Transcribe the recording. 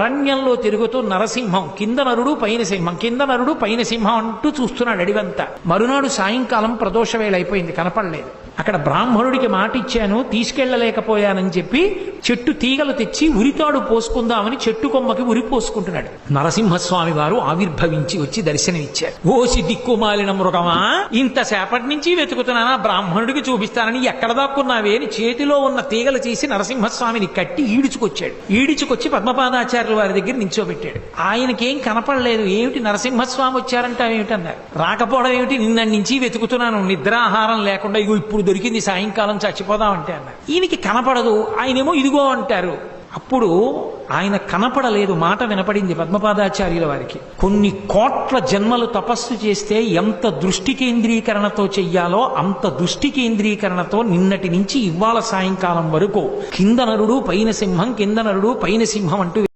అరణ్యంలో తిరుగుతూ నరసింహం కింద నరుడు పైన సింహం కింద నరుడు పైన సింహం అంటూ చూస్తున్నాడు అడివంతా మరునాడు సాయంకాలం ప్రదోష వేళ అయిపోయింది కనపడలేదు. అక్కడ బ్రాహ్మణుడికి మాట ఇచ్చాను తీసుకెళ్ళలేకపోయానని చెప్పి చెట్టు తీగలు తెచ్చి ఉరితాడు పోసుకుందామని చెట్టు కొమ్మకి ఉరి పోసుకుంటున్నాడు. నరసింహస్వామి వారు ఆవిర్భవించి వచ్చి దర్శనమిచ్చారు. ఓసి దిక్కుమాలిన మృగమా ఇంతసేపటి నుంచి వెతుకుతున్నానా? బ్రాహ్మణుడికి చూపిస్తానని ఎక్కడ దాక్కున్నావే అని చేతిలో ఉన్న తీగలు చేసి నరసింహస్వామిని కట్టి ఈడుచుకొచ్చాడు. ఈడుచుకొచ్చి పద్మపాదాచార్యుల వారి దగ్గర నించోబెట్టాడు ఆయనకేం కనపడలేదు. ఏమిటి నరసింహస్వామి వచ్చారంటే ఏమిటన్నారు రాకపోవడం ఏమిటి? నిన్న నుంచి వెతుకుతున్నాను. నిద్రాహారం లేకుండా ఇగో ఇప్పుడు దొరికింది సాయంకాలం చచ్చిపోదామంటే అన్నారు. ఈయనకి కనపడదు. ఆయనేమో ఇదిగో అంటారు. అప్పుడు ఆయన కనపడలేదు మాట వినపడింది పద్మపాదాచార్యుల వారికి. కొన్ని కోట్ల జన్మలు తపస్సు చేస్తే ఎంత దృష్టి కేంద్రీకరణతో చెయ్యాలో అంత దృష్టి కేంద్రీకరణతో నిన్నటి నుంచి ఇవాళ సాయంకాలం వరకు కింద నరుడు పైన సింహం కింద నరుడు పైన సింహం అంటూ